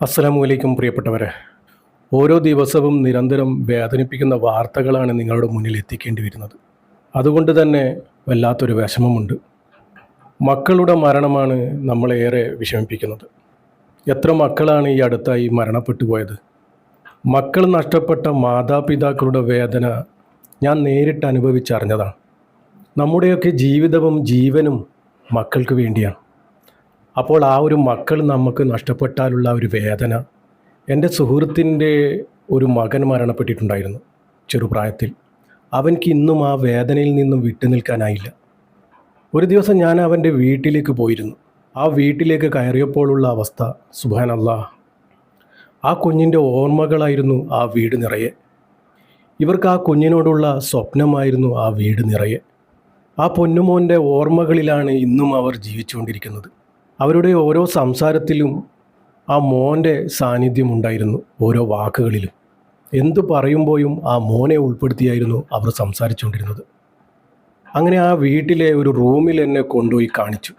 അസ്സലാമു അലൈക്കും പ്രിയപ്പെട്ടവരെ. ഓരോ ദിവസവും നിരന്തരം വേദനിപ്പിക്കുന്ന വാർത്തകളാണ് നിങ്ങളുടെ മുന്നിൽ എത്തിക്കേണ്ടി വരുന്നത് അതുകൊണ്ട് തന്നെ വല്ലാത്തൊരു വിഷമമുണ്ട്. മക്കളുടെ മരണമാണ് നമ്മളേറെ വിഷമിപ്പിക്കുന്നത്. എത്ര മക്കളാണ് ഈ അടുത്തായി മരണപ്പെട്ടു പോയത്? മക്കൾ നഷ്ടപ്പെട്ട മാതാപിതാക്കളുടെ വേദന ഞാൻ നേരിട്ട് അനുഭവിച്ചറിഞ്ഞതാണ്. നമ്മുടെയൊക്കെ ജീവിതവും ജീവനും മക്കൾക്ക് വേണ്ടിയാണ്. അപ്പോൾ ആ ഒരു മക്കൾ നമുക്ക് നഷ്ടപ്പെട്ടാലുള്ള ഒരു വേദന എന്റെ സുഹൃത്തിന്റെ ഒരു മകൻ മരണപ്പെട്ടിട്ടുണ്ടായിരുന്നു ചെറുപ്രായത്തിൽ. അവൻക്ക് ഇന്നും ആ വേദനയിൽ നിന്നും വിട്ടു നിൽക്കാനായില്ല. ഒരു ദിവസം ഞാൻ അവന്റെ വീട്ടിലേക്ക് പോയിരുന്നു. ആ വീട്ടിലേക്ക് കയറിയപ്പോഴുള്ള അവസ്ഥ സുബാൻ അല്ലാ ആ കുഞ്ഞിന്റെ ഓർമ്മകളായിരുന്നു ആ വീട് നിറയെ. ഇവർക്ക് ആ കുഞ്ഞിനോടുള്ള സ്വപ്നമായിരുന്നു ആ വീട് നിറയെ. ആ പൊന്നുമോന്റെ ഓർമ്മകളിലാണ് ഇന്നും അവർ ജീവിച്ചുകൊണ്ടിരിക്കുന്നത്. അവരുടെ ഓരോ സംസാരത്തിലും ആ മോന്റെ സാന്നിധ്യം ഉണ്ടായിരുന്നു ഓരോ വാക്കുകളിലും. എന്തു പറയുമ്പോഴും ആ മോനെ ഉൾപ്പെടുത്തിയായിരുന്നു അവർ സംസാരിച്ചുകൊണ്ടിരുന്നത്. അങ്ങനെ ആ വീട്ടിലെ ഒരു റൂമിൽ എന്നെ കൊണ്ടുപോയി കാണിച്ചു.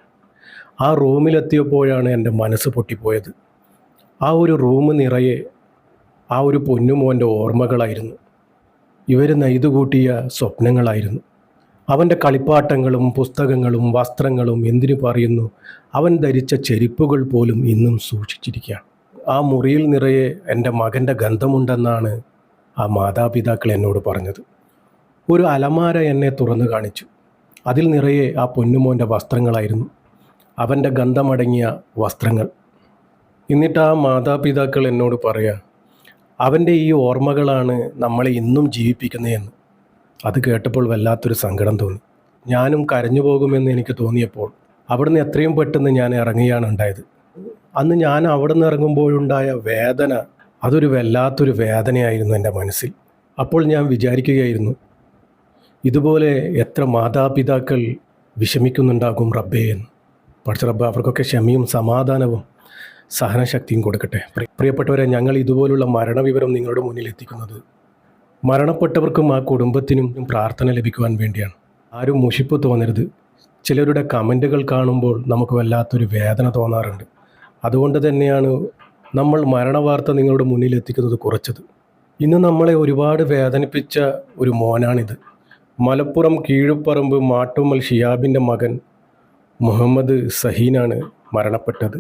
ആ റൂമിലെത്തിയപ്പോഴാണ് എന്റെ മനസ്സ് പൊട്ടിപ്പോയത്. ആ ഒരു റൂം നിറയെ ആ ഒരു പൊന്നുമോന്റെ ഓർമ്മകളായിരുന്നു. ഇവർ നെയ്തുകൂട്ടിയ സ്വപ്നങ്ങളായിരുന്നു. അവന്റെ കളിപ്പാട്ടങ്ങളും പുസ്തകങ്ങളും വസ്ത്രങ്ങളും എന്തിനു പറയുന്നു? അവൻ ധരിച്ച ചെരുപ്പുകൾ പോലും ഇന്നും സൂക്ഷിച്ചിരിക്കുകയാണ്. ആ മുറിയിൽ നിറയെ എന്റെ മകന്റെ ഗന്ധമുണ്ടെന്നാണ് ആ മാതാപിതാക്കൾ എന്നോട് പറഞ്ഞത്. ഒരു അലമാര എന്നെ തുറന്നു കാണിച്ചു. അതിൽ നിറയെ ആ പൊന്നുമോന്റെ വസ്ത്രങ്ങളായിരുന്നു. അവന്റെ ഗന്ധമടങ്ങിയ വസ്ത്രങ്ങൾ. എന്നിട്ട് ആ മാതാപിതാക്കൾ എന്നോട് പറയാ അവന്റെ ഈ ഓർമ്മകളാണ് നമ്മളെ ഇന്നും ജീവിപ്പിക്കുന്നതെന്ന്. അത് കേട്ടപ്പോൾ വല്ലാത്തൊരു സങ്കടം തോന്നി. ഞാനും കരഞ്ഞു പോകുമെന്ന് എനിക്ക് തോന്നിയപ്പോൾ അവിടുന്ന് എത്രയും പെട്ടെന്ന് ഞാൻ ഇറങ്ങുകയാണ് ഉണ്ടായത്. അന്ന് ഞാൻ അവിടെ നിന്ന് ഇറങ്ങുമ്പോഴുണ്ടായ വേദന അതൊരു വല്ലാത്തൊരു വേദനയായിരുന്നു എന്റെ മനസ്സിൽ. അപ്പോൾ ഞാൻ വിചാരിക്കുകയായിരുന്നു ഇതുപോലെ എത്ര മാതാപിതാക്കൾ വിഷമിക്കുന്നുണ്ടാകും റബ്ബേ എന്ന്. പഠിച്ച റബ്ബ് അവർക്കൊക്കെ ക്ഷമയും സമാധാനവും സഹനശക്തിയും കൊടുക്കട്ടെ. പ്രിയപ്പെട്ടവരെ ഞങ്ങൾ ഇതുപോലുള്ള മരണവിവരം നിങ്ങളുടെ മുന്നിൽ എത്തിക്കുന്നത് മരണപ്പെട്ടവർക്കും ആ കുടുംബത്തിനും പ്രാർത്ഥന ലഭിക്കുവാൻ വേണ്ടിയാണ്. ആരും മുഷിപ്പ് തോന്നരുത്. ചിലരുടെ കമന്റുകൾ കാണുമ്പോൾ നമുക്ക് വല്ലാത്തൊരു വേദന തോന്നാറുണ്ട്. അതുകൊണ്ട് തന്നെയാണ് നമ്മൾ മരണവാർത്ത നിങ്ങളുടെ മുന്നിൽ എത്തിക്കുന്നത് കുറച്ചത്. ഇന്ന് നമ്മളെ ഒരുപാട് വേദനിപ്പിച്ച ഒരു മോനാണിത്. മലപ്പുറം കീഴുപ്പറമ്പ് മാട്ടുമ്മൽ ഷിയാബിന്റെ മകൻ മുഹമ്മദ് സഹീനാണ് മരണപ്പെട്ടത്.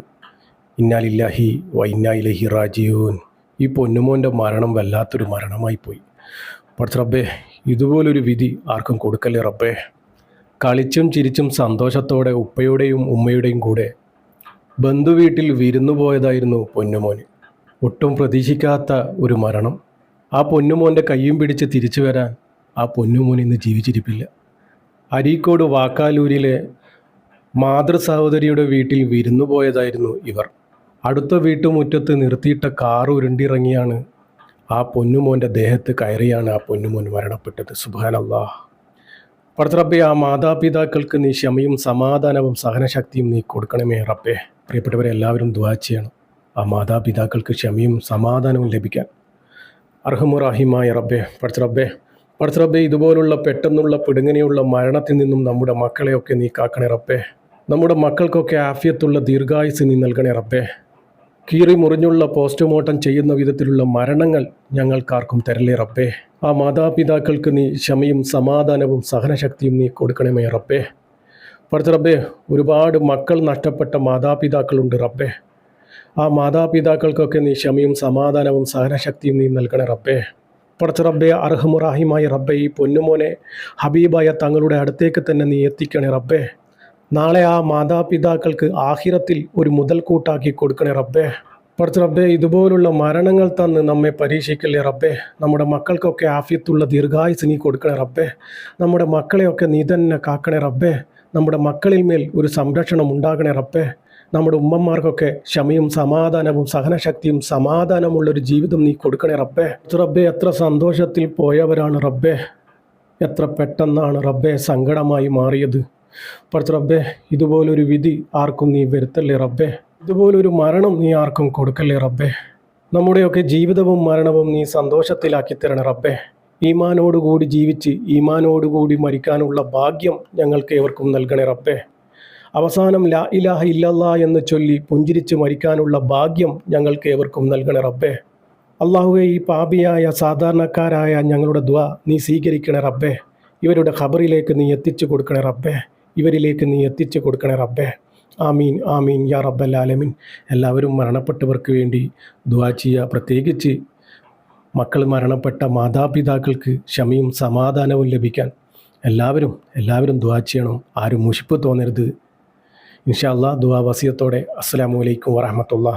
ഇന്നാലില്ലാഹി വൈന്നായിലഹി റാജീവൻ ഈ പൊന്നുമോന്റെ മരണം വല്ലാത്തൊരു മരണമായി പോയി പക്ഷെ റബ്ബേ ഇതുപോലൊരു വിധി ആർക്കും കൊടുക്കല്ലേ റബ്ബേ? കളിച്ചും ചിരിച്ചും സന്തോഷത്തോടെ ഉപ്പയുടെയും ഉമ്മയുടെയും കൂടെ ബന്ധുവീട്ടിൽ വിരുന്നു പോയതായിരുന്നു പൊന്നുമോന്. ഒട്ടും പ്രതീക്ഷിക്കാത്ത ഒരു മരണം. ആ പൊന്നുമോന്റെ കൈയും പിടിച്ച് തിരിച്ചു വരാൻ ആ പൊന്നുമോൻ ഇന്ന് ജീവിച്ചിരിപ്പില്ല. അരീക്കോട് വാക്കാലൂരിലെ മാതൃ സഹോദരിയുടെ വീട്ടിൽ വിരുന്നു പോയതായിരുന്നു ഇവർ. അടുത്ത വീട്ടുമുറ്റത്ത് നിർത്തിയിട്ട കാർ ഉരുണ്ടിറങ്ങിയാണ് ആ പൊന്നുമോന്റെ ദേഹത്ത് കയറിയാണ് ആ പൊന്നുമോൻ മരണപ്പെട്ടത്. സുബാനല്ലാ പടത്തറബെ ആ മാതാപിതാക്കൾക്ക് നീ ക്ഷമയും സമാധാനവും സഹനശക്തിയും നീ കൊടുക്കണമേ റബ്ബേ. പ്രിയപ്പെട്ടവരെ എല്ലാവരും ദ്വാ ചെയ്യണം. ആ മാതാപിതാക്കൾക്ക് ക്ഷമയും സമാധാനവും ലഭിക്കാൻ. അർഹമുറാഹിമായ റബ്ബെ പടത്തറബെ പടത്തറബെ ഇതുപോലുള്ള പെട്ടെന്നുള്ള പിടുങ്ങനെയുള്ള മരണത്തിൽ നിന്നും നമ്മുടെ മക്കളെയൊക്കെ നീ കാക്കണേ റബ്ബേ. നമ്മുടെ മക്കൾക്കൊക്കെ ആഫിയത്തുള്ള ദീർഘായുസ് നീ നൽകണേ റബ്ബേ. കീറി മുറിഞ്ഞുള്ള പോസ്റ്റ്മോർട്ടം ചെയ്യുന്ന വിധത്തിലുള്ള മരണങ്ങൾ ഞങ്ങൾക്കാർക്കും തരലേ റബ്ബേ. ആ മാതാപിതാക്കൾക്ക് നീ ക്ഷമയും സമാധാനവും സഹനശക്തിയും നീ കൊടുക്കണമേ റബ്ബേ. പഠിച്ച റബ്ബേ ഒരുപാട് മക്കൾ നഷ്ടപ്പെട്ട മാതാപിതാക്കളുണ്ട് റബ്ബേ. ആ മാതാപിതാക്കൾക്കൊക്കെ നീ ക്ഷമയും സമാധാനവും സഹനശക്തിയും നീ നൽകണേ റബ്ബേ. പഠിച്ച റബ്ബേ അർഹമുറാഹിമായ റബ്ബേ ഈ പൊന്നുമോനെ ഹബീബായ തങ്ങളുടെ അടുത്തേക്ക് തന്നെ നീ എത്തിക്കണേ റബ്ബേ. നാളെ ആ മാതാപിതാക്കൾക്ക് ആഹിരത്തിൽ ഒരു മുതൽക്കൂട്ടാക്കി കൊടുക്കണേ റബ്ബേ. പഠിച്ച റബ്ബേ ഇതുപോലുള്ള മരണങ്ങൾ തന്ന് നമ്മെ പരീക്ഷിക്കല്ലേ റബ്ബേ. നമ്മുടെ മക്കൾക്കൊക്കെ ആഫിയത്തുള്ള ദീർഘായുസ് നീ കൊടുക്കണേ റബ്ബേ. നമ്മുടെ മക്കളെയൊക്കെ നീ തന്നെ കാക്കണേ റബ്ബേ. നമ്മുടെ മക്കളിൽ മേൽ ഒരു സംരക്ഷണം ഉണ്ടാകണേ റബ്ബേ. നമ്മുടെ ഉമ്മമാർക്കൊക്കെ ക്ഷമയും സമാധാനവും സഹനശക്തിയും സമാധാനമുള്ള ഒരു ജീവിതം നീ കൊടുക്കണേ റബ്ബേ. റബ്ബേ എത്ര സന്തോഷത്തിൽ പോയവരാണ് റബ്ബേ. എത്ര പെട്ടെന്നാണ് റബ്ബെ സങ്കടമായി മാറിയത്. പഠിച്ച റബ്ബെ ഇതുപോലൊരു വിധി ആർക്കും നീ വരുത്തല്ലേ റബ്ബെ? ഇതുപോലൊരു മരണം നീ ആർക്കും കൊടുക്കല്ലേ റബ്ബെ? നമ്മുടെയൊക്കെ ജീവിതവും മരണവും നീ സന്തോഷത്തിലാക്കി തരണേ റബ്ബെ. ഈമാനോടുകൂടി ജീവിച്ച് ഈമാനോടുകൂടി മരിക്കാനുള്ള ഭാഗ്യം ഞങ്ങൾക്ക് ഏവർക്കും നൽകണേ റബ്ബെ. അവസാനം ലാ ഇലാഹ ഇല്ലല്ലാ എന്ന് ചൊല്ലി പുഞ്ചിരിച്ച് മരിക്കാനുള്ള ഭാഗ്യം ഞങ്ങൾക്ക് ഏവർക്കും നൽകണേ റബ്ബേ. അള്ളാഹുവെ ഈ പാപിയായ സാധാരണക്കാരായ ഞങ്ങളുടെ ദ്വ നീ സ്വീകരിക്കണേ റബ്ബേ. ഇവരുടെ ഖബറിലേക്ക് നീ എത്തിച്ചു കൊടുക്കണേ റബ്ബേ. ഇവരിലേക്ക് നീ എത്തിച്ചു കൊടുക്കണേ റബ്ബേ. ആമീൻ ആമീൻ യാ റബ്ബൽ ആലമീൻ. എല്ലാവരും മരണപ്പെട്ടവർക്ക് വേണ്ടി ദുവാ ചെയ്യുക പ്രത്യേകിച്ച് മക്കൾ മരണപ്പെട്ട മാതാപിതാക്കൾക്ക് ക്ഷമയും സമാധാനവും ലഭിക്കാൻ എല്ലാവരും എല്ലാവരും ദുവാ ചെയ്യണം. ആരും മുഷിപ്പ് തോന്നരുത്. ഇൻഷാ ദുവാ വസിയത്തോടെ. അസ്സാം വലൈക്കും വറഹമത്തുള്ള